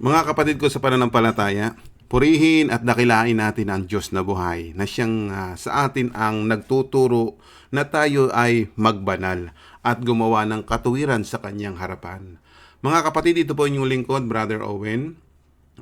Mga kapatid ko sa pananampalataya, purihin at dakilain natin ang Diyos na buhay na siyang ah, sa atin ang nagtuturo na tayo ay magbanal at gumawa ng katuwiran sa kanyang harapan. Mga kapatid, ito po inyong lingkod, Brother Owen.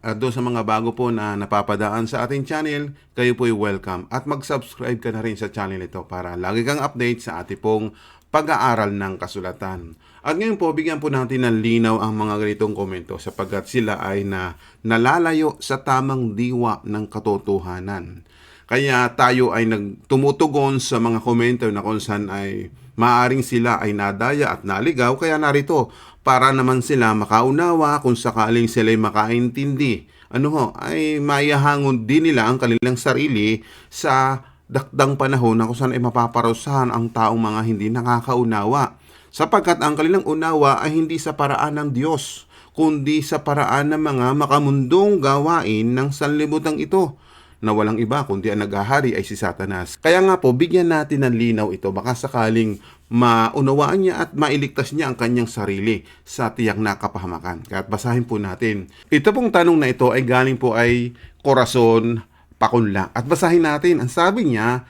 At doon sa mga bago po na napapadaan sa ating channel, kayo po ay welcome. At mag-subscribe ka na rin sa channel ito para lagi kang update sa ating pong pag-aaral ng kasulatan. At ngayon po, bigyan po natin ng linaw ang mga ganitong komento sapagkat sila ay na nalalayo sa tamang diwa ng katotohanan. Kaya tayo ay nagtumutugon sa mga komento na kung saan ay maaring sila ay nadaya at naligaw. Kaya narito, para naman sila makaunawa kung sakaling sila ay makaintindi. Ano ho, ay mayahangon din nila ang kanilang sarili sa dakdang panahon na kung saan ay mapaparusahan ang taong mga hindi nakakaunawa. Sapagkat ang kanilang unawa ay hindi sa paraan ng Diyos, kundi sa paraan ng mga makamundong gawain ng sanlibutan ito na walang iba kundi ang naghahari ay si Satanas. Kaya nga po, bigyan natin ng linaw ito. Baka sakaling maunawaan niya at mailigtas niya ang kanyang sarili sa tiyak na kapahamakan. Kaya basahin po natin. Ito pong tanong na ito ay galing po ay Corazon Pakunla. At basahin natin. Ang sabi niya,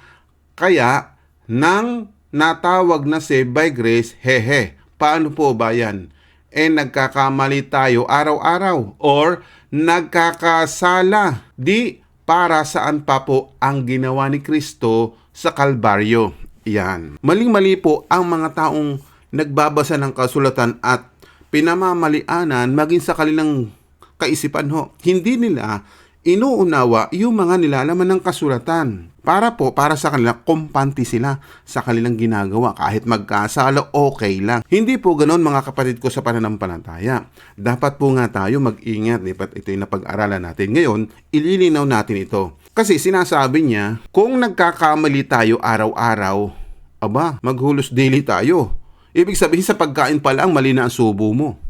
kaya nang natawag na si by grace, hehe, paano po ba yan? Eh nagkakamali tayo araw-araw or nagkakasala. Di para saan pa po ang ginawa ni Kristo sa Kalbaryo. Yan. Maling-mali po ang mga taong nagbabasa ng kasulatan at pinamamalianan maging sa kanilang kaisipan ho. Hindi nila inuunawa yung mga nilalaman ng kasulatan. Para po, para sa kanila, kumpante sila sa kanilang ginagawa. Kahit magkasala, okay lang. Hindi po ganon mga kapatid ko sa pananampalataya. Dapat po nga tayo mag-ingat. Dapat ito yung napag-aralan natin. Ngayon, ililinaw natin ito. Kasi sinasabi niya, kung nagkakamali tayo araw-araw, aba, maghulos daily tayo. Ibig sabihin sa pagkain pa lang, mali na ang subo mo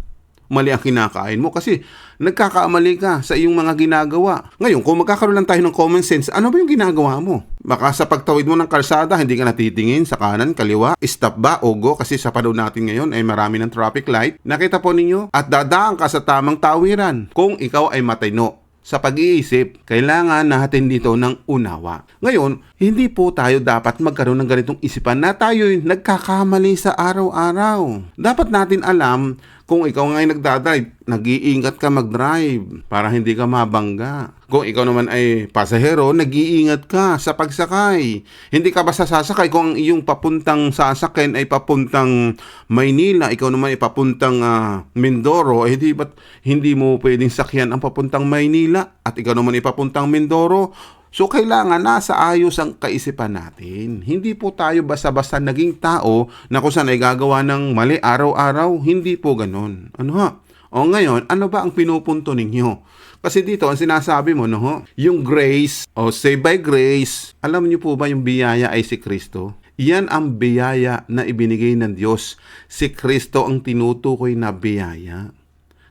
mali ang kinakain mo kasi nagkakamali ka sa iyong mga ginagawa. Ngayon, kung magkakaroon lang tayo ng common sense, ano ba yung ginagawa mo? Baka sa pagtawid mo ng kalsada, hindi ka natitingin sa kanan, kaliwa, stop ba o go kasi sa panahon natin ngayon ay marami ng traffic light. Nakita po ninyo? At dadaan ka sa tamang tawiran kung ikaw ay matino sa pag-iisip, kailangan natin dito ng unawa. Ngayon, hindi po tayo dapat magkaroon ng ganitong isipan na tayo nagkakamali sa araw-araw. Dapat natin alam kung ikaw nga ay nagdadrive, nag-iingat ka mag-drive para hindi ka mabangga. Kung ikaw naman ay pasahero, nag-iingat ka sa pagsakay. Hindi ka basta sasakay kung ang iyong papuntang sasakyan ay papuntang Maynila, ikaw naman ay papuntang ah, Mindoro, eh di ba't hindi mo pwedeng sakyan ang papuntang Maynila at ikaw naman ay papuntang Mindoro? So, kailangan nasa ayos ang kaisipan natin. Hindi po tayo basta-basta naging tao na kung saan ay gagawa ng mali araw-araw. Hindi po ganon. Ano ha? O ngayon, ano ba ang pinupunto ninyo? Kasi dito, ang sinasabi mo, no, yung grace, o say by grace, alam niyo po ba yung biyaya ay si Kristo? Yan ang biyaya na ibinigay ng Diyos. Si Kristo ang tinutukoy na biyaya.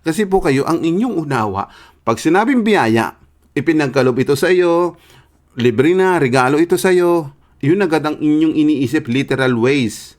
Kasi po kayo, ang inyong unawa, pag sinabing biyaya, ipinagkalob ito sa iyo, libre na, regalo ito sa iyo, yun agad ang inyong iniisip literal ways.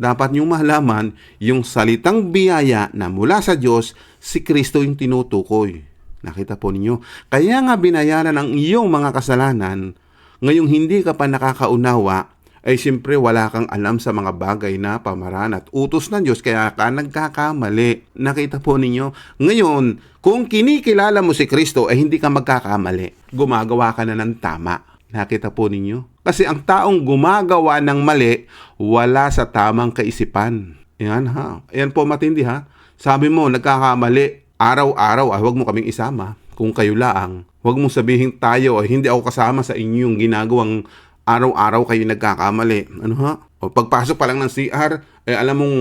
Dapat niyong malaman yung salitang biyaya na mula sa Diyos, si Kristo yung tinutukoy. Nakita po ninyo? Kaya nga binayaran ang iyong mga kasalanan, ngayong hindi ka pa nakakaunawa, ay siyempre wala kang alam sa mga bagay na pamaraan at utos ng Diyos kaya ka nagkakamali. Nakita po ninyo? Ngayon, kung kinikilala mo si Kristo ay hindi ka magkakamali. Gumagawa ka na ng tama. Nakita po ninyo? Kasi ang taong gumagawa ng mali, wala sa tamang kaisipan. Yan ha. Yan po matindi ha. Sabi mo, nagkakamali. Araw-araw, ah, huwag mo kaming isama. Kung kayo laang, huwag mong sabihin tayo, ay hindi ako kasama sa inyong ginagawang araw-araw kayo nagkakamali. Ano ha? O pagpasok pa lang ng CR, eh alam mong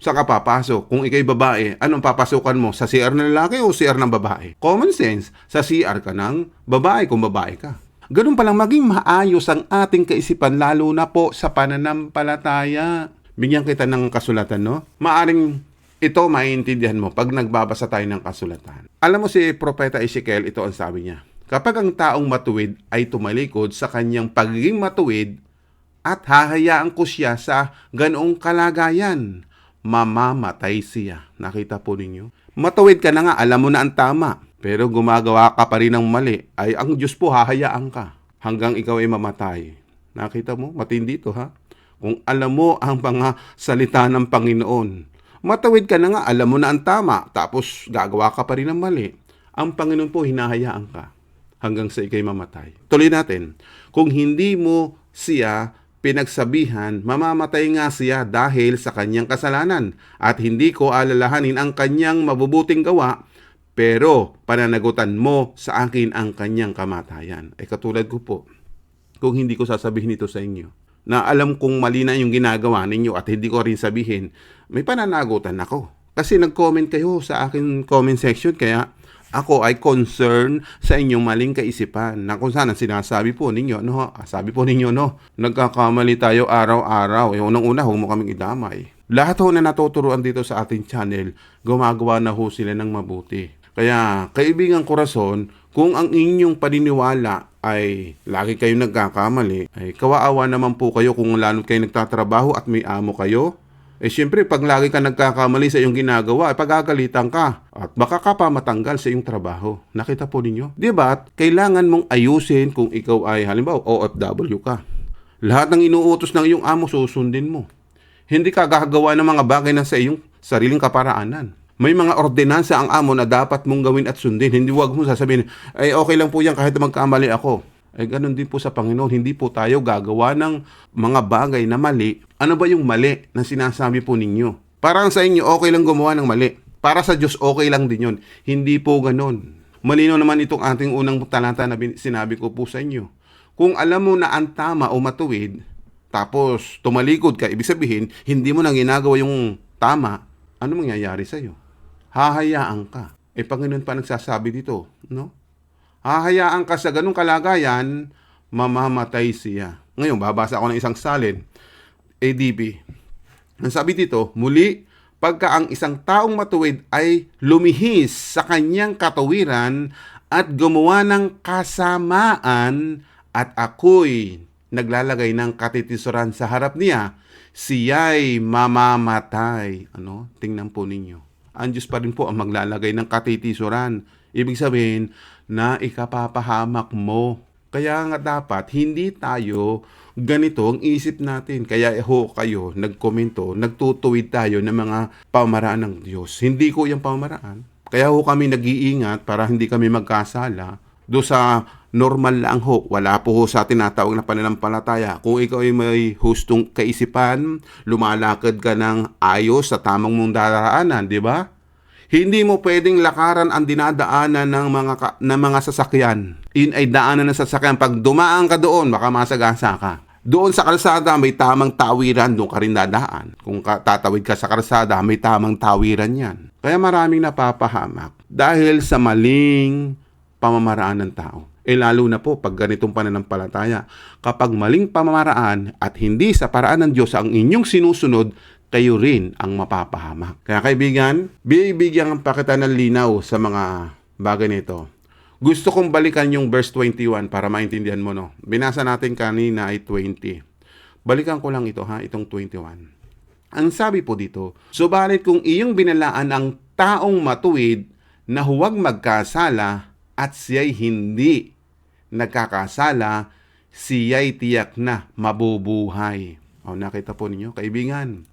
sa ka papasok. Kung ikay babae, anong papasukan mo? Sa CR ng lalaki o CR ng babae? Common sense, sa CR ka ng babae kung babae ka. Ganun palang maging maayos ang ating kaisipan lalo na po sa pananampalataya. Bigyan kita ng kasulatan, no? Maaring ito maintindihan mo pag nagbabasa tayo ng kasulatan. Alam mo si Propeta Ezekiel, ito ang sabi niya. Kapag ang taong matuwid ay tumalikod sa kanyang pagiging matuwid at hahayaan ko siya sa ganoong kalagayan, mamamatay siya. Nakita po ninyo? Matuwid ka na nga, alam mo na ang tama. Pero gumagawa ka pa rin ng mali, ay ang Diyos po hahayaan ka hanggang ikaw ay mamatay. Nakita mo? Matindi to ha? Kung alam mo ang mga salita ng Panginoon, matawid ka na nga, alam mo na ang tama, tapos gagawa ka pa rin ng mali. Ang Panginoon po hinahayaan ka hanggang sa ikay mamatay. Tuloy natin. Kung hindi mo siya pinagsabihan, mamamatay nga siya dahil sa kanyang kasalanan at hindi ko alalahanin ang kanyang mabubuting gawa pero pananagutan mo sa akin ang kanyang kamatayan. Ay katulad ko po, kung hindi ko sasabihin ito sa inyo, na alam kong mali na yung ginagawa ninyo at hindi ko rin sabihin, may pananagutan ako. Kasi nag-comment kayo sa akin comment section kaya ako ay concerned sa inyong maling kaisipan na kung saan sinasabi po ninyo, no, ah, sabi po ninyo, no, nagkakamali tayo araw-araw. Eh, unang-una, huwag mo kaming idamay. Lahat ho na natuturuan dito sa ating channel, gumagawa na ho sila ng mabuti. Kaya, kaibigan korason, kung ang inyong paniniwala ay lagi kayong nagkakamali, ay kawaawa naman po kayo kung lalo kayo nagtatrabaho at may amo kayo. Eh syempre, pag lagi ka nagkakamali sa iyong ginagawa, ay pagagalitan ka at baka ka pa matanggal sa iyong trabaho. Nakita po ninyo? Di ba? Kailangan mong ayusin kung ikaw ay halimbawa OFW ka. Lahat ng inuutos ng iyong amo susundin mo. Hindi ka gagawa ng mga bagay na sa iyong sariling kaparaanan. May mga ordinansa ang amo na dapat mong gawin at sundin. Hindi wag mo sasabihin, ay okay lang po yan kahit magkamali ako. Ay ganun din po sa Panginoon. Hindi po tayo gagawa ng mga bagay na mali. Ano ba yung mali na sinasabi po ninyo? Parang sa inyo, okay lang gumawa ng mali. Para sa Diyos, okay lang din yun. Hindi po ganun. Malino naman itong ating unang talata na sinabi ko po sa inyo. Kung alam mo na ang tama o matuwid, tapos tumalikod ka, ibig sabihin, hindi mo na ginagawa yung tama, ano mangyayari sa'yo? Hahayaan ka. Eh, Panginoon pa nagsasabi dito, no? Hahayaan ka sa ganung kalagayan, mamamatay siya. Ngayon, babasa ako ng isang salin, ADB. Ang sabi dito, muli, pagka ang isang taong matuwid ay lumihis sa kanyang katawiran at gumawa ng kasamaan at ako'y naglalagay ng katitisuran sa harap niya, siya'y mamamatay. Ano? Tingnan po ninyo. Ang Diyos pa rin po ang maglalagay ng katitisuran. Ibig sabihin na ikapapahamak mo. Kaya nga dapat hindi tayo ganito ang isip natin. Kaya ho kayo nagkomento, nagtutuwid tayo ng mga pamaraan ng Diyos. Hindi ko yung pamaraan. Kaya ho kami nag-iingat para hindi kami magkasala. Do sa normal lang ho, wala po ho sa tinatawag na pananampalataya. Kung ikaw ay may hustong kaisipan, lumalakad ka ng ayos sa tamang mong daraanan, di ba? Hindi mo pwedeng lakaran ang dinadaanan ng mga ka, ng mga sasakyan. Yun ay daanan ng sasakyan. Pag dumaan ka doon, baka masagasa ka. Doon sa kalsada, may tamang tawiran, doon ka rin dadaan. Kung ka, tatawid ka sa kalsada, may tamang tawiran yan. Kaya maraming napapahamak dahil sa maling pamamaraan ng tao. E lalo na po pag ganitong pananampalataya. Kapag maling pamamaraan at hindi sa paraan ng Diyos ang inyong sinusunod, kayo rin ang mapapahamak. Kaya kaibigan, bibigyan pa kita ng linaw sa mga bagay nito. Gusto kong balikan yung verse 21 para maintindihan mo, no? Binasa natin kanina ay 20. Balikan ko lang ito, ha? Itong 21. Ang sabi po dito, Subalit kung iyong binalaan ang taong matuwid na huwag magkasala at siya'y hindi nagkakasala, siya'y tiyak na mabubuhay. O nakita po ninyo, kaibigan,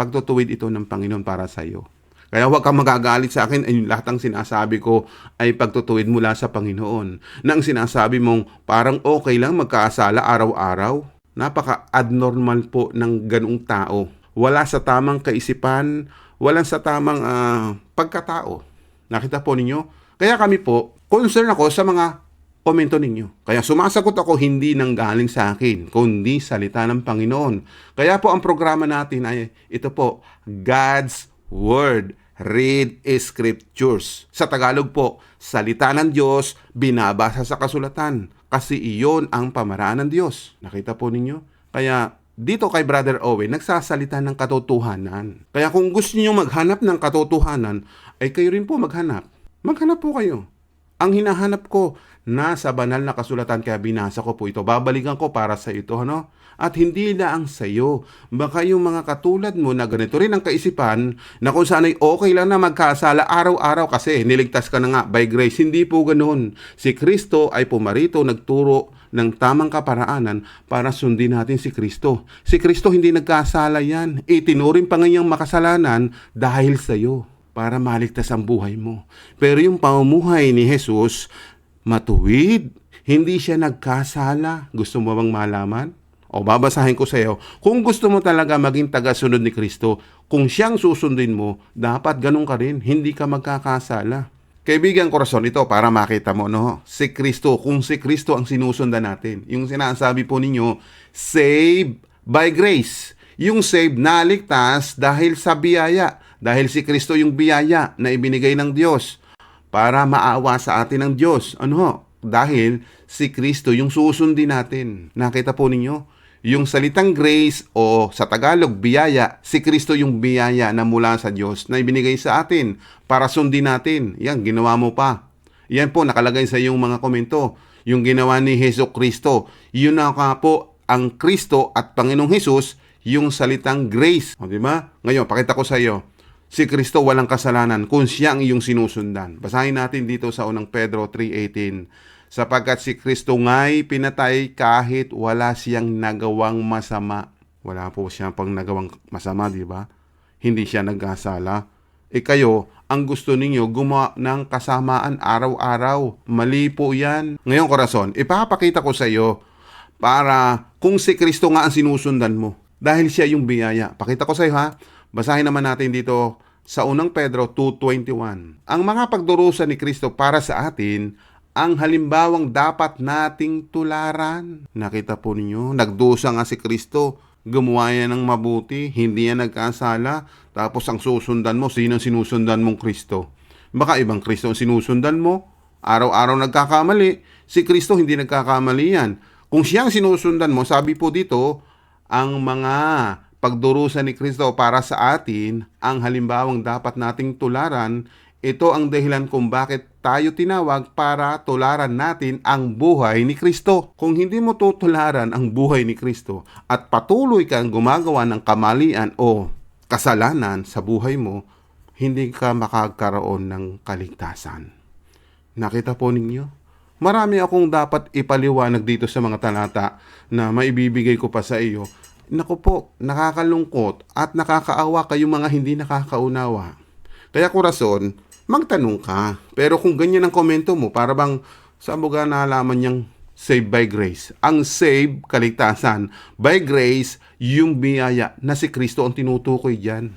pagtutuwid ito ng Panginoon para sa iyo. Kaya huwag kang magagalit sa akin, ay lahat ng sinasabi ko ay pagtutuwid mula sa Panginoon. Nang sinasabi mong parang okay lang magkaasala araw-araw, napaka-abnormal po ng ganong tao. Wala sa tamang kaisipan, walang sa tamang ah, pagkatao. Nakita po ninyo? Kaya kami po, concern ako sa mga komento ninyo. Kaya sumasagot ako hindi nang galing sa akin, kundi salita ng Panginoon. Kaya po ang programa natin ay ito po, God's Word. Read Scriptures. Sa Tagalog po, salita ng Diyos, binabasa sa kasulatan. Kasi iyon ang pamaraan ng Diyos. Nakita po ninyo? Kaya dito kay Brother Owen, nagsasalita ng katotohanan. Kaya kung gusto niyo maghanap ng katotohanan, ay kayo rin po maghanap. Maghanap po kayo. Ang hinahanap ko, nasa banal na kasulatan kaya binasa ko po ito. Babalikan ko para sa ito, ano? At hindi lang sa iyo. Baka yung mga katulad mo na ganito rin ang kaisipan na kung saan ay okay lang na magkasala araw-araw kasi niligtas ka na nga by grace. Hindi po ganoon. Si Kristo ay pumarito, nagturo ng tamang kaparaanan para sundin natin si Kristo. Si Kristo hindi nagkasala yan. Itinuring pa ngayang makasalanan dahil sa iyo para maligtas ang buhay mo. Pero yung pamumuhay ni Jesus, matuwid. Hindi siya nagkasala. Gusto mo bang malaman? O babasahin ko sa iyo, kung gusto mo talaga maging tagasunod ni Kristo, kung siyang susundin mo, dapat ganun ka rin, hindi ka magkakasala. Kaibigan korason, ito para makita mo, no? Si Kristo, kung si Kristo ang sinusundan natin, yung sinasabi po ninyo, save by grace. Yung save na ligtas dahil sa biyaya. Dahil si Kristo yung biyaya na ibinigay ng Diyos para maawa sa atin ng Diyos. Ano? Dahil si Kristo yung susundin natin. Nakita po ninyo? Yung salitang grace o sa Tagalog, biyaya, si Kristo yung biyaya na mula sa Diyos na ibinigay sa atin para sundin natin. Yan, ginawa mo pa. Yan po, nakalagay sa iyong mga komento. Yung ginawa ni Heso Kristo. Yun na po ang Kristo at Panginoong Hesus, yung salitang grace. O, di ba? Ngayon, pakita ko sa iyo. Si Kristo walang kasalanan kung siya ang iyong sinusundan. Basahin natin dito sa unang Pedro 3.18 sapagkat si Kristo nga'y pinatay kahit wala siyang nagawang masama. Wala po siyang pang nagawang masama, di ba? Hindi siya nagkasala. E kayo, ang gusto ninyo gumawa ng kasamaan araw-araw. Mali po yan. Ngayon, korason, ipapakita ko sa iyo para kung si Kristo nga ang sinusundan mo. Dahil siya yung biyaya. Pakita ko sa iyo ha. Basahin naman natin dito sa unang Pedro 2.21. Ang mga pagdurusa ni Kristo para sa atin ang halimbawang dapat nating tularan. Nakita po ninyo, nagdusa nga si Kristo. Gumawa yan ng mabuti, hindi yan nagkasala. Tapos ang susundan mo, sino ang sinusundan mong Kristo? Baka ibang Kristo ang sinusundan mo. Araw-araw nagkakamali. Si Kristo hindi nagkakamali yan. Kung siya ang sinusundan mo, sabi po dito, ang mga pagdurusa ni Kristo para sa atin, ang halimbawang dapat nating tularan, ito ang dahilan kung bakit tayo tinawag para tularan natin ang buhay ni Kristo. Kung hindi mo tutularan ang buhay ni Kristo at patuloy kang gumagawa ng kamalian o kasalanan sa buhay mo, hindi ka makagkaroon ng kaligtasan. Nakita po ninyo? Marami akong dapat ipaliwanag dito sa mga talata na maibibigay ko pa sa iyo. Naku po, nakakalungkot at nakakaawa kayong mga hindi nakakaunawa. Kaya kurason, magtanong ka. Pero kung ganyan ang komento mo, para bang saan mo ga nalaman niyang save by grace? Ang save, kaligtasan. By grace, yung biyaya na si Kristo ang tinutukoy dyan.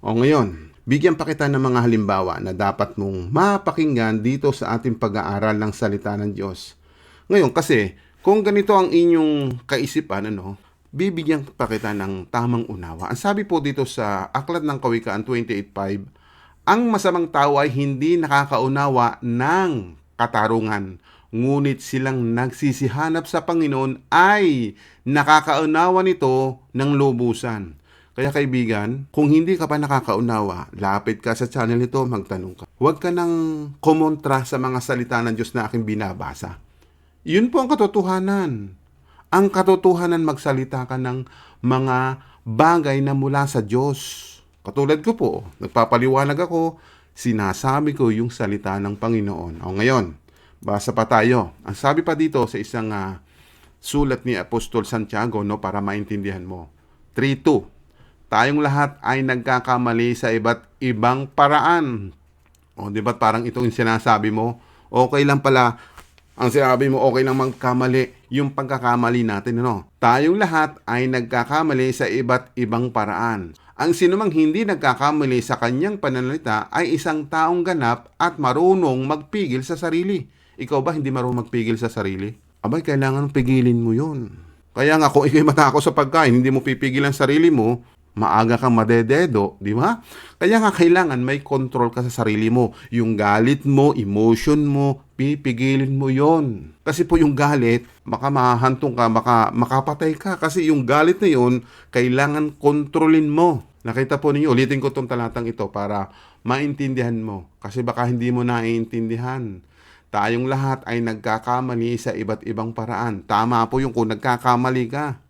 O ngayon, bigyan pa kita ng mga halimbawa na dapat mong mapakinggan dito sa ating pag-aaral ng salita ng Diyos. Ngayon, kasi kung ganito ang inyong kaisipan, ano, bibigyan pa kita ng tamang unawa. Ang sabi po dito sa Aklat ng Kawikaan 28.5, ang masamang tao ay hindi nakakaunawa ng katarungan. Ngunit silang nagsisihanap sa Panginoon ay nakakaunawa nito ng lubusan. Kaya kaibigan, kung hindi ka pa nakakaunawa, lapit ka sa channel nito, magtanong ka. Huwag ka nang kumontra sa mga salita ng Diyos na aking binabasa. Yun po ang katotohanan. Ang katotohanan magsalita ka ng mga bagay na mula sa Diyos. Katulad ko po, nagpapaliwanag ako, sinasabi ko yung salita ng Panginoon. O ngayon, basa pa tayo. Ang sabi pa dito sa isang uh, sulat ni Apostol Santiago no para maintindihan mo. 3:2. Tayong lahat ay nagkakamali sa iba't ibang paraan. O di ba parang ito yung sinasabi mo? Okay lang pala ang sinabi mo okay lang magkamali yung pagkakamali natin ano. Tayong lahat ay nagkakamali sa iba't ibang paraan. Ang sinumang hindi nagkakamali sa kanyang pananalita ay isang taong ganap at marunong magpigil sa sarili. Ikaw ba hindi marunong magpigil sa sarili? Abay, kailangan pigilin mo yun. Kaya nga kung ikay matako sa pagkain, hindi mo pipigil ang sarili mo, maaga kang madededo, di ba? Kaya nga kailangan may control ka sa sarili mo. Yung galit mo, emotion mo, pipigilin mo yon. Kasi po yung galit, baka mahantong ka, baka makapatay ka. Kasi yung galit na yon, kailangan kontrolin mo. Nakita po ninyo, ulitin ko tong talatang ito para maintindihan mo. Kasi baka hindi mo naiintindihan. Tayong lahat ay nagkakamali sa iba't ibang paraan. Tama po yung kung nagkakamali ka.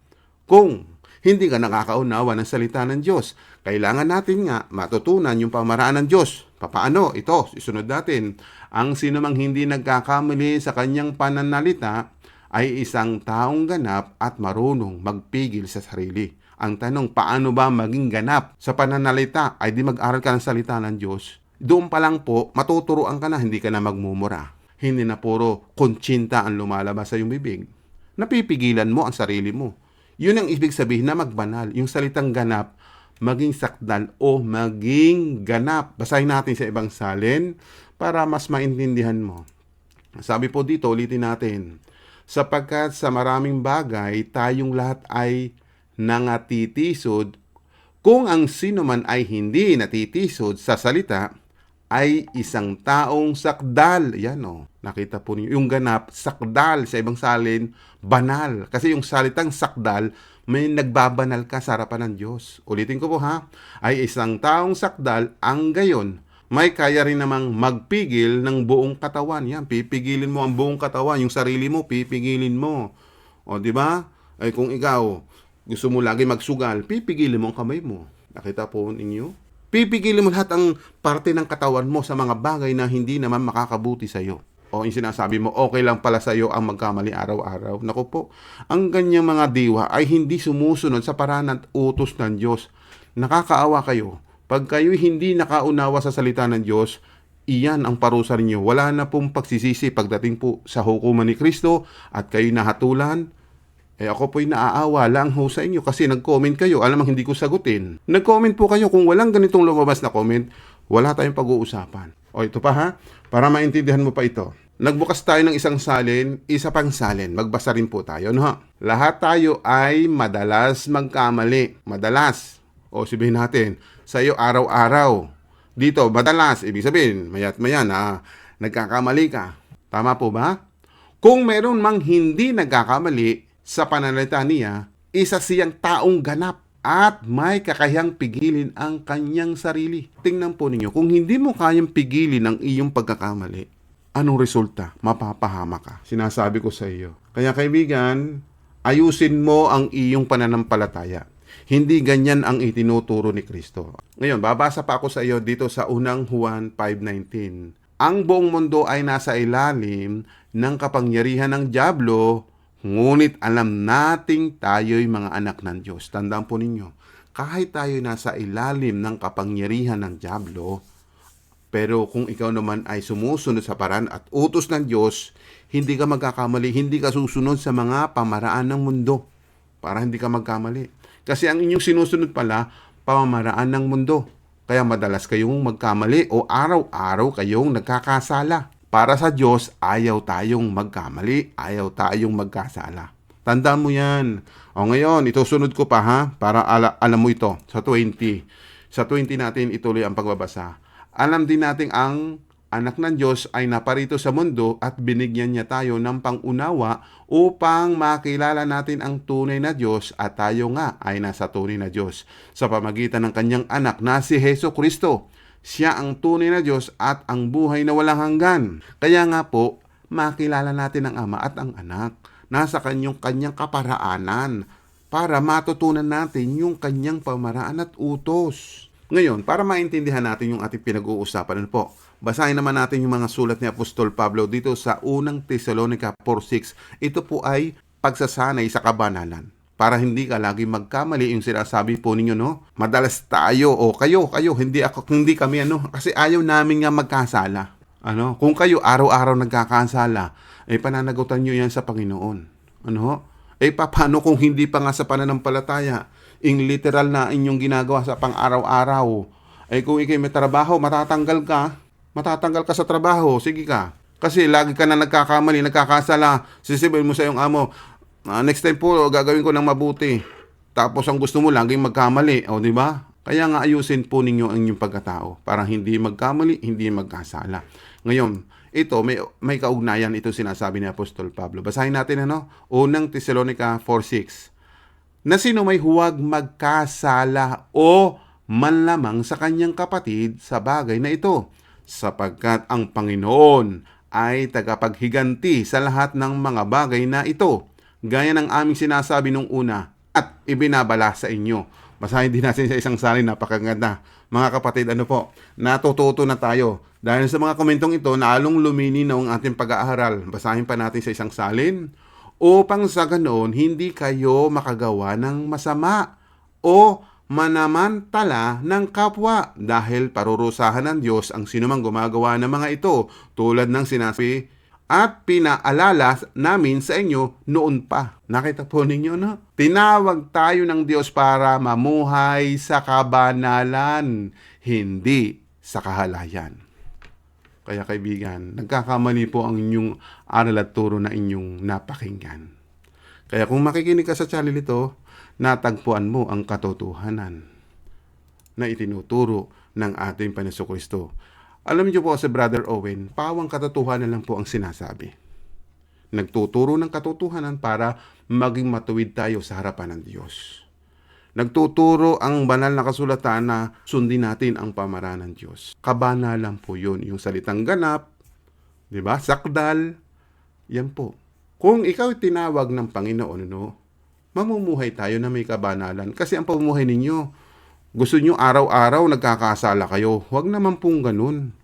Kung hindi ka nakakaunawa ng salita ng Diyos, kailangan natin nga matutunan yung pamaraan ng Diyos. Papaano? Ito, isunod natin. Ang sinumang hindi nagkakamali sa kanyang pananalita ay isang taong ganap at marunong magpigil sa sarili. Ang tanong, paano ba maging ganap sa pananalita? Ay di mag-aral ka ng salita ng Diyos. Doon pa lang po, matuturoan ka na, hindi ka na magmumura. Hindi na puro kontsinta ang lumalabas sa iyong bibig. Napipigilan mo ang sarili mo. Yun ang ibig sabihin na magbanal. Yung salitang ganap, maging sakdal o maging ganap. Basahin natin sa ibang salin para mas maintindihan mo. Sabi po dito, ulitin natin. Sapagkat sa maraming bagay, tayong lahat ay nangatitisod kung ang sino man ay hindi natitisod sa salita, ay isang taong sakdal. Yan o. Nakita po niyo. Yung ganap, sakdal. Sa ibang salin, banal. Kasi yung salitang sakdal, may nagbabanal ka sa harapan ng Diyos. Ulitin ko po ha. Ay isang taong sakdal, ang gayon, may kaya rin namang magpigil ng buong katawan. Yan, pipigilin mo ang buong katawan. Yung sarili mo, pipigilin mo. O, di ba? Ay kung ikaw, gusto mo lagi magsugal, pipigilin mo ang kamay mo. Nakita po ninyo? Pipigilin mo lahat ang parte ng katawan mo sa mga bagay na hindi naman makakabuti sa iyo. O yung sinasabi mo, okay lang pala sa iyo ang magkamali araw-araw. Naku po, ang ganyang mga diwa ay hindi sumusunod sa paraan at utos ng Diyos. Nakakaawa kayo. Pag kayo hindi nakaunawa sa salita ng Diyos, iyan ang parusa ninyo. Wala na pong pagsisisi pagdating po sa hukuman ni Kristo at kayo nahatulan, eh ako po'y naaawa lang ho sa inyo kasi nag-comment kayo. Alam hindi ko sagutin. Nag-comment po kayo kung walang ganitong lumabas na comment, wala tayong pag-uusapan. O ito pa ha, para maintindihan mo pa ito. Nagbukas tayo ng isang salin, isa pang salin. Magbasa rin po tayo, no? Lahat tayo ay madalas magkamali. Madalas. O sabihin natin, sa iyo araw-araw. Dito, madalas. Ibig sabihin, mayat mayan, ha? Nagkakamali ka. Tama po ba? Kung meron mang hindi nagkakamali, sa pananalita niya, isa siyang taong ganap at may kakayang pigilin ang kanyang sarili. Tingnan po ninyo, kung hindi mo kayang pigilin ang iyong pagkakamali, anong resulta? Mapapahama ka. Sinasabi ko sa iyo. Kaya kaibigan, ayusin mo ang iyong pananampalataya. Hindi ganyan ang itinuturo ni Kristo. Ngayon, babasa pa ako sa iyo dito sa unang Juan 5.19. Ang buong mundo ay nasa ilalim ng kapangyarihan ng Diablo Ngunit alam nating tayo'y mga anak ng Diyos. Tandaan po ninyo, kahit tayo nasa ilalim ng kapangyarihan ng Diablo, pero kung ikaw naman ay sumusunod sa paran at utos ng Diyos, hindi ka magkakamali, hindi ka susunod sa mga pamaraan ng mundo para hindi ka magkamali. Kasi ang inyong sinusunod pala, pamamaraan ng mundo. Kaya madalas kayong magkamali o araw-araw kayong nagkakasala. Para sa Diyos, ayaw tayong magkamali, ayaw tayong magkasala. Tandaan mo yan. O ngayon, ito sunod ko pa ha, para ala, alam mo ito, sa 20. Sa 20 natin ituloy ang pagbabasa. Alam din natin ang anak ng Diyos ay naparito sa mundo at binigyan niya tayo ng pangunawa upang makilala natin ang tunay na Diyos at tayo nga ay nasa tunay na Diyos sa pamagitan ng kanyang anak na si Heso Kristo. Siya ang tunay na Diyos at ang buhay na walang hanggan. Kaya nga po, makilala natin ang Ama at ang Anak. Nasa kanyang kanyang kaparaanan para matutunan natin yung kanyang pamaraan at utos. Ngayon, para maintindihan natin yung ating pinag-uusapan ano po, basahin naman natin yung mga sulat ni Apostol Pablo dito sa unang Thessalonica 4.6. Ito po ay pagsasanay sa kabanalan para hindi ka lagi magkamali yung sinasabi po ninyo no? Madalas tayo o kayo kayo hindi ako hindi kami ano? Kasi ayaw namin nga magkasala. Ano? Kung kayo araw-araw nagkakasala eh pananagutan niyo yan sa Panginoon. Ano? Eh paano kung hindi pa nga sa pananampalataya? In literal na inyong ginagawa sa pang-araw-araw. Eh kung ikay may trabaho matatanggal ka. Matatanggal ka sa trabaho. Sige ka. Kasi lagi ka na nagkakamali nagkakasala. Sisibil mo sa iyong amo Ah, next time po, gagawin ko ng mabuti. Tapos ang gusto mo laging magkamali, o di ba? Kaya nga ayusin po ninyo ang inyong pagkatao para hindi magkamali, hindi magkasala. Ngayon, ito may may kaugnayan ito sinasabi ni Apostol Pablo. Basahin natin ano, unang Tesalonica 4:6. Na sino may huwag magkasala o manlamang sa kanyang kapatid sa bagay na ito, sapagkat ang Panginoon ay tagapaghiganti sa lahat ng mga bagay na ito, gaya ng aming sinasabi nung una at ibinabala sa inyo. Basahin din natin sa isang salin, napakaganda. Mga kapatid, ano po, natututo na tayo. Dahil sa mga komentong ito, naalong lumilinaw ang ating pag-aaral. Basahin pa natin sa isang salin. Upang sa ganoon, hindi kayo makagawa ng masama o manamantala ng kapwa dahil parurusahan ng Diyos ang sinumang gumagawa ng mga ito tulad ng sinasabi at pinaalala namin sa inyo noon pa. Nakita po ninyo, no? Tinawag tayo ng Diyos para mamuhay sa kabanalan, hindi sa kahalayan. Kaya kaibigan, nagkakamali po ang inyong aral at turo na inyong napakinggan. Kaya kung makikinig ka sa channel ito, natagpuan mo ang katotohanan na itinuturo ng ating Panginoon Kristo. Alam niyo po si Brother Owen, pawang katotohanan lang po ang sinasabi. Nagtuturo ng katotohanan para maging matuwid tayo sa harapan ng Diyos. Nagtuturo ang banal na kasulatan na sundin natin ang pamaran ng Diyos. Kabanalan po yun. Yung salitang ganap, di ba? Sakdal, yan po. Kung ikaw tinawag ng Panginoon, no, mamumuhay tayo na may kabanalan. Kasi ang pamumuhay ninyo, gusto nyo araw-araw nagkakasala kayo. Huwag naman pong ganun.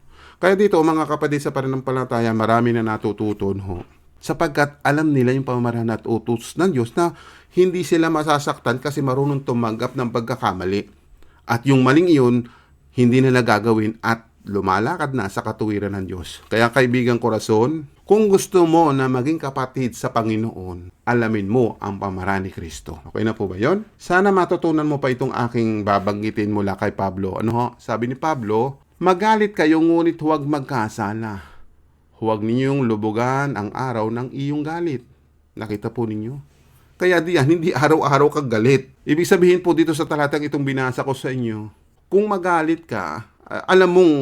Kaya dito, mga kapatid sa pananampalataya, marami na natututon ho. Sapagkat alam nila yung pamamaraan at utos ng Diyos na hindi sila masasaktan kasi marunong tumanggap ng pagkakamali. At yung maling iyon, hindi nila gagawin at lumalakad na sa katuwiran ng Diyos. Kaya kaibigan korason, kung gusto mo na maging kapatid sa Panginoon, alamin mo ang pamaraan ni Kristo. Okay na po ba yon? Sana matutunan mo pa itong aking babanggitin mula kay Pablo. Ano ho? Sabi ni Pablo, magalit kayo ngunit huwag magkasala. Huwag ninyong lubugan ang araw ng iyong galit. Nakita po ninyo? Kaya diyan, hindi araw-araw kang galit. Ibig sabihin po dito sa talatang itong binasa ko sa inyo, kung magalit ka, alam mong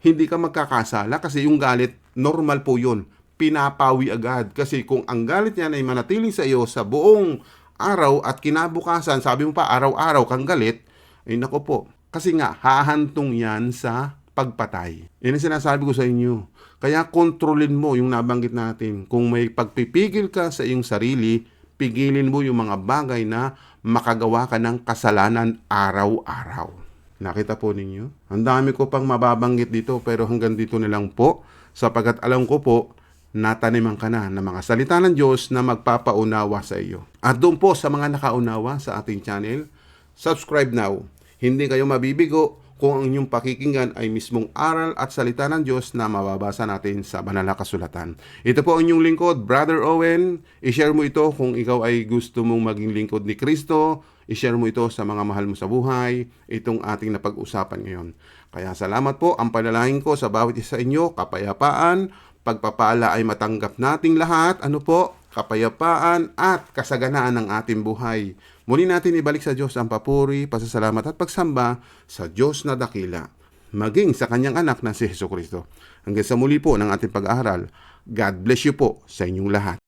hindi ka magkakasala kasi yung galit, normal po yun. Pinapawi agad. Kasi kung ang galit niyan ay manatiling sa iyo sa buong araw at kinabukasan, sabi mo pa araw-araw kang galit, ay nako po. Kasi nga, hahantong yan sa pagpatay. Yan ang sinasabi ko sa inyo. Kaya kontrolin mo yung nabanggit natin. Kung may pagpipigil ka sa iyong sarili, pigilin mo yung mga bagay na makagawa ka ng kasalanan araw-araw. Nakita po ninyo? Ang dami ko pang mababanggit dito pero hanggang dito na lang po sapagkat alam ko po nataniman ka na ng mga salita ng Diyos na magpapaunawa sa iyo. At doon po sa mga nakaunawa sa ating channel, subscribe now. Hindi kayo mabibigo kung ang inyong pakikinggan ay mismong aral at salita ng Diyos na mababasa natin sa banal na kasulatan. Ito po ang inyong lingkod, Brother Owen. I-share mo ito kung ikaw ay gusto mong maging lingkod ni Kristo. I-share mo ito sa mga mahal mo sa buhay. Itong ating napag-usapan ngayon. Kaya salamat po. Ang panalangin ko sa bawat isa inyo, kapayapaan, pagpapala ay matanggap nating lahat. Ano po? Kapayapaan at kasaganaan ng ating buhay. Muli natin ibalik sa Diyos ang papuri, pasasalamat at pagsamba sa Diyos na dakila, maging sa kanyang anak na si Heso Kristo. Hanggang sa muli po ng ating pag-aaral, God bless you po sa inyong lahat.